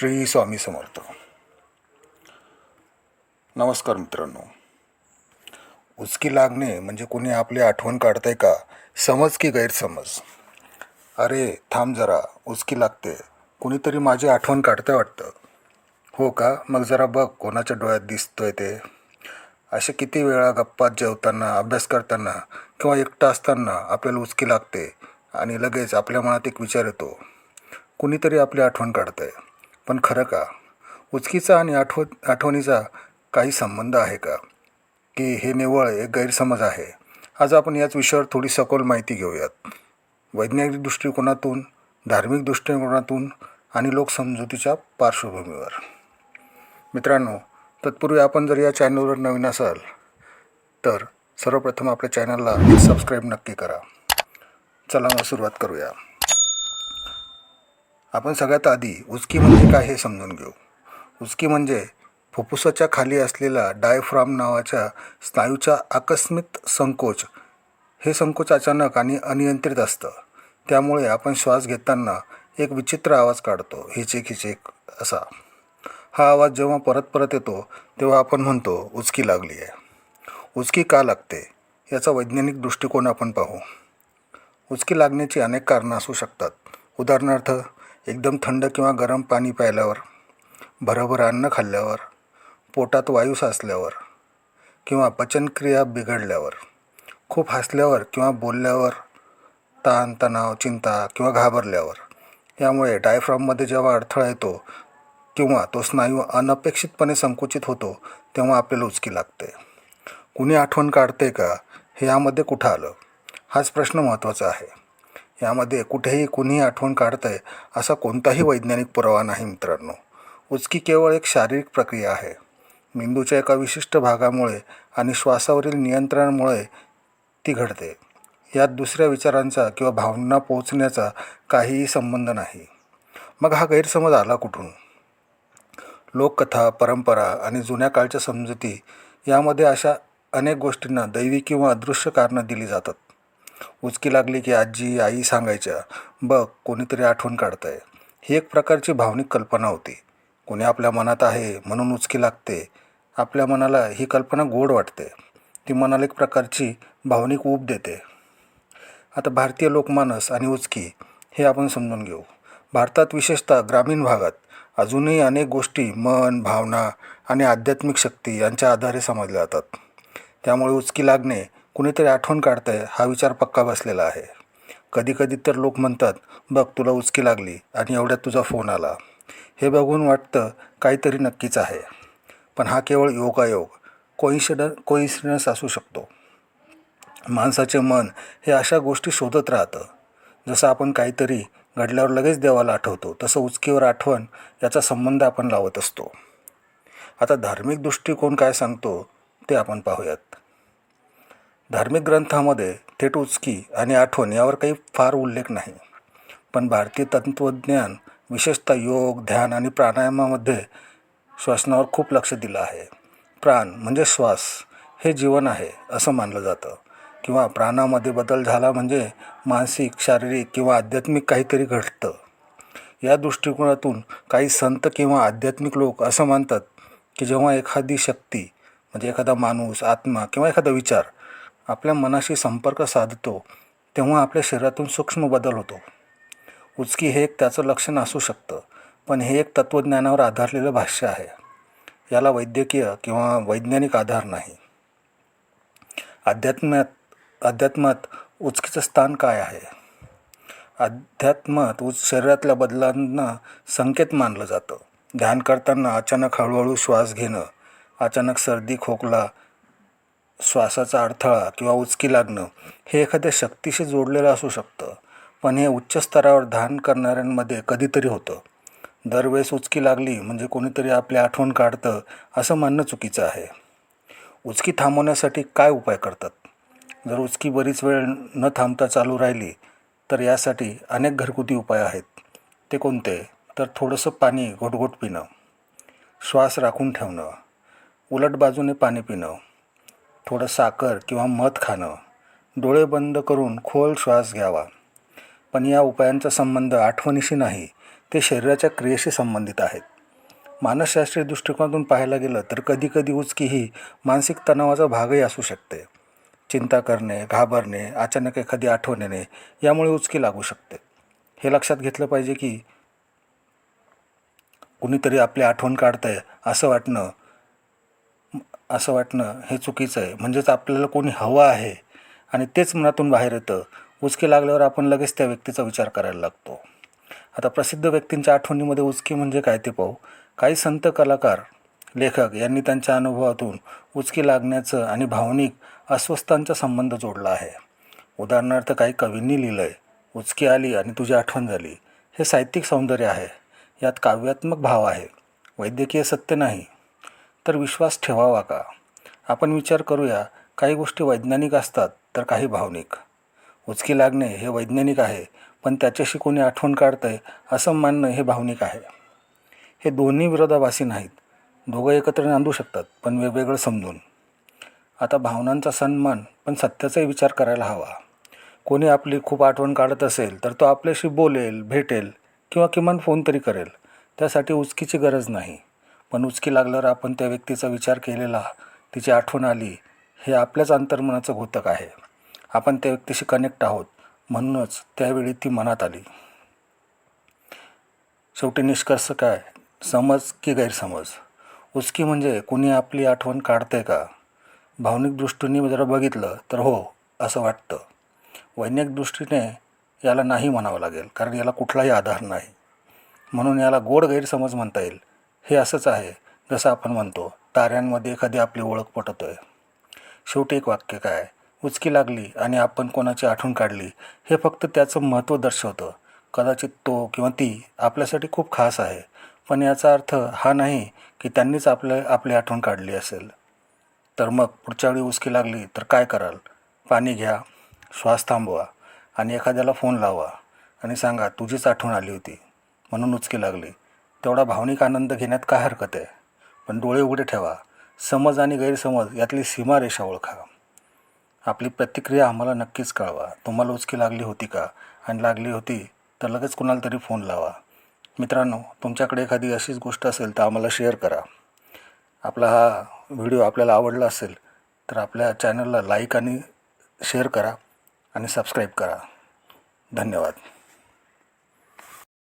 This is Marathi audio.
श्री स्वामी समर्थ. नमस्कार मित्रांनो. उचकी लागणे म्हणजे कोणी आपली आठवण काढतंय का? समज की गैरसमज? अरे थांब जरा. उचकी लागते. कुणीतरी माझी आठवण काढतंय वाटतं. हो का? मग जरा बघ कोणाच्या डोळ्यात दिसतोय ते. असे किती वेळा गप्पात जेवताना अभ्यास करताना किंवा एकटा असताना आपल्याला उचकी लागते आणि लगेच आपल्या मनात एक विचार येतो. कुणीतरी आपली आठवण काढतंय. पण खरं का? उचकीचा आणि आठव आठवणीचा काही संबंध आहे का? की हे निव्वळ एक गैरसमज आहे. आज आपण याच विषयावर थोडी सखोल माहिती घेऊयात. वैज्ञानिक दृष्टिकोनातून धार्मिक दृष्टिकोनातून आणि लोकसमजुतीच्या पार्श्वभूमीवर. मित्रांनो तत्पूर्वी आपण जर या चॅनलवर नवीन असाल तर सर्वप्रथम आपल्या चॅनलला सबस्क्राईब नक्की करा. चला मग सुरुवात करूया. आपण सगळ्यात आधी उचकी म्हणजे काय हे समजून घेऊ. उचकी म्हणजे फुफ्फुसाच्या खाली असलेला डायफ्राम नावाच्या स्नायूचा आकस्मिक संकोच. हे संकोच अचानक आणि अनियंत्रित असतं. त्यामुळे आपण श्वास घेताना एक विचित्र आवाज काढतो हिचेक हिचेक असा. हा आवाज जेव्हा परत परत येतो तेव्हा आपण म्हणतो उचकी लागली आहे. उचकी का लागते? याचा वैज्ञानिक दृष्टिकोन आपण पाहू. उचकी लागण्याची अनेक कारणं असू शकतात. उदाहरणार्थ एकदम थंड किंवा गरम पाणी प्यायल्यावर भरभर अन्न खाल्ल्यावर पोटात वायू साचल्यावर किंवा पचनक्रिया बिघडल्यावर खूप हसल्यावर किंवा बोलल्यावर ताण तणाव चिंता किंवा घाबरल्यावर यामुळे डायफ्राममध्ये जेव्हा अडथळा येतो किंवा तो स्नायू अनपेक्षितपणे संकुचित होतो तेव्हा आपल्याला उचकी लागते. कुणी आठवण काढते का? हे यामध्ये कुठं आलं? हाच प्रश्न महत्त्वाचा आहे. यामध्ये कुठेही कुणीही आठवण काढतंय असा कोणताही वैज्ञानिक पुरावा नाही मित्रांनो. उचकी केवळ एक शारीरिक प्रक्रिया आहे. मेंदूच्या एका विशिष्ट भागामुळे आणि श्वासावरील नियंत्रणामुळे ती घडते. यात दुसऱ्या विचारांचा किंवा भावना पोचण्याचा काहीही संबंध नाही. मग हा गैरसमज आला कुठून? लोककथा परंपरा आणि जुन्या काळच्या समजुती यामध्ये अशा अनेक गोष्टींना दैवी किंवा अदृश्य कारणं दिली जातात. उचकी लागली की आजी आई सांगायच्या बघ कोणीतरी आठवण काढतंय. ही एक प्रकारची भावनिक कल्पना होती. कोणी आपल्या मनात आहे म्हणून उचकी लागते. आपल्या मनाला ही कल्पना गोड वाटते. ती मनाला एक प्रकारची भावनिक ऊब देते. आता भारतीय लोकमानस आणि उचकी हे आपण समजून घेऊ. भारतात विशेषतः ग्रामीण भागात अजूनही अनेक गोष्टी मन भावना आणि आध्यात्मिक शक्ती यांच्या आधारे समजल्या जातात. त्यामुळे उचकी लागणे कुणीतरी आठवण काढतंय हा विचार पक्का बसलेला आहे. कधीकधी तर लोक म्हणतात बघ तुला उचकी लागली आणि एवढ्यात तुझा फोन आला. हे बघून वाटतं काहीतरी नक्कीच आहे. पण हा केवळ योगायोग कोइन्सिड कोइन्सिडन्स असू शकतो. माणसाचे मन हे अशा गोष्टी शोधत राहतं. जसं आपण काहीतरी घडल्यावर लगेच देवाला आठवतो तसं उचकीवर आठवण याचा संबंध आपण लावत असतो. आता धार्मिक दृष्टिकोन काय सांगतो ते आपण पाहूयात. धार्मिक ग्रंथामध्ये थेट उचकी आणि आठवण यावर काही फार उल्लेख नाही. पण भारतीय तत्त्वज्ञान विशेषतः योग ध्यान आणि प्राणायामामध्ये श्वसनावर खूप लक्ष दिलं आहे. प्राण म्हणजे श्वास हे जीवन आहे असं मानलं जातं. किंवा प्राणामध्ये बदल झाला म्हणजे मानसिक शारीरिक किंवा आध्यात्मिक काहीतरी घडतं. या दृष्टिकोनातून काही संत किंवा आध्यात्मिक लोक असं मानतात की जेव्हा एखादी शक्ती म्हणजे एखादा माणूस आत्मा किंवा एखादा विचार आपल्या मनाशी संपर्क साधतो तेव्हा आपल्या शरीरातून सूक्ष्म बदल होतो. उचकी हे एक त्याचं लक्षण असू शकतं पण हे एक तत्त्वज्ञानावर आधारलेलं भाष्य आहे. याला वैद्यकीय किंवा वैज्ञानिक आधार नाही. अध्यात्मात अध्यात्मात उचकीचं स्थान काय आहे? अध्यात्मात उच शरीरातल्या बदलांना संकेत मानलं जातं. ध्यान करताना अचानक हळूहळू श्वास घेणं अचानक सर्दी खोकला श्वासाचा अडथळा किंवा उचकी लागणं हे एखाद्या शक्तीशी जोडलेलं असू शकतं पण हे उच्च स्तरावर ध्यान करणाऱ्यांमध्ये कधीतरी होतं. दरवेळेस उचकी लागली म्हणजे कोणीतरी आपली आठवण काढतं असं मानणं चुकीचं आहे. उचकी थांबवण्यासाठी काय उपाय करतात? जर उचकी बरीच वेळ न थांबता चालू राहिली तर यासाठी अनेक घरगुती उपाय आहेत. ते कोणते? तर थोडंसं पाणी घोटघोट पिणं. श्वास राखून ठेवणं. उलट बाजूने पाणी पिणं. थोडं साखर किंवा मध खाणं. डोळे बंद करून खोल श्वास घ्यावा. पण या उपायांचा संबंध आठवणीशी नाही ते शरीराच्या क्रियेशी संबंधित आहेत. मानसशास्त्रीय दृष्टिकोनातून पाहायला गेलं तर कधीकधी उचकी ही मानसिक तणावाचा भागही असू शकते. चिंता करणे घाबरणे अचानक एखादी आठवण येणे यामुळे उचकी लागू शकते. हे लक्षात घेतलं पाहिजे की कुणीतरी आपली आठवण काढतंय असं वाटणं असं वाटणं हे चुकीचं आहे. म्हणजेच आपल्याला कोणी हवं आहे आणि तेच मनातून बाहेर येतं उचकी लागल्यावर आपण लगेच त्या व्यक्तीचा विचार करायला लागतो. आता प्रसिद्ध व्यक्तींच्या आठवणीमध्ये उचकी म्हणजे काय ते पाहू. काही संत कलाकार लेखक यांनी त्यांच्या अनुभवातून उचकी लागण्याचं आणि भावनिक अस्वस्थांचा संबंध जोडला आहे. उदाहरणार्थ काही कवींनी लिहिलं आहे उचकी आली आणि तुझी आठवण झाली. हे साहित्यिक सौंदर्य आहे. यात काव्यात्मक भाव आहे. वैद्यकीय सत्य नाही. तर विश्वास ठेवावा का? आपण विचार करूया काही गोष्टी वैज्ञानिक असतात तर काही भावनिक. उचकी लागणे हे वैज्ञानिक आहे पण त्याच्याशी कोणी आठवण काढतंय असं मानणं हे भावनिक आहे. हे दोन्ही विरोधाभासी नाहीत. दोघं एकत्र नांदू शकतात पण वेगवेगळं समजून. आता भावनांचा सन्मान पण सत्याचाही विचार करायला हवा. कोणी आपली खूप आठवण काढत असेल तर तो आपल्याशी बोलेल भेटेल किंवा किमान फोन तरी करेल. त्यासाठी उचकीची गरज नाही. पण उचकी लागल्यावर आपण त्या व्यक्तीचा विचार केलेला तिची आठवण आली हे आपल्याच अंतर्मनाचं घोतक आहे. आपण त्या व्यक्तीशी कनेक्ट आहोत म्हणूनच त्यावेळी ती मनात आली. शेवटी निष्कर्ष काय? समज की गैरसमज? उचकी म्हणजे कुणी आपली आठवण काढते का? भावनिक दृष्टीने जरा बघितलं तर हो असं वाटतं. वैज्ञानिक दृष्टीने याला नाही म्हणावं लागेल कारण याला कुठलाही आधार नाही. म्हणून याला गोड गैरसमज म्हणता येईल. हे असंच आहे जसं आपण म्हणतो ताऱ्यांमध्ये एखादी आपली ओळख पटतो आहे शेवटी एक वाक्य काय? उचकी लागली आणि आपण कोणाची आठवण काढली हे फक्त त्याचं महत्त्व दर्शवतं. कदाचित तो किंवा ती आपल्यासाठी खूप खास आहे पण याचा अर्थ हा नाही की त्यांनीच आपल्या आपली आठवण काढली असेल. तर मग पुढच्या वेळी उचकी लागली तर काय कराल? पाणी घ्या श्वास थांबवा आणि एखाद्याला फोन लावा आणि सांगा तुझीच आठवण आली होती. म्हणून उचकी लागली. तेवढा भावनिक आनंद घेण्यात काय हरकत आहे? पण डोळे उघडे ठेवा. समज आणि गैरसमज यातली सीमारेषा ओळखा. आपली प्रतिक्रिया आम्हाला नक्कीच कळवा. तुम्हाला उचकी लागली होती का? आणि लागली होती तर लगेच कुणाला तरी फोन लावा. मित्रांनो तुमच्याकडे एखादी अशीच गोष्ट असेल तर आम्हाला शेअर करा. आपला हा व्हिडिओ आपल्याला आवडला असेल तर आपल्या चॅनलला लाईक आणि शेअर करा आणि सबस्क्राईब करा. धन्यवाद.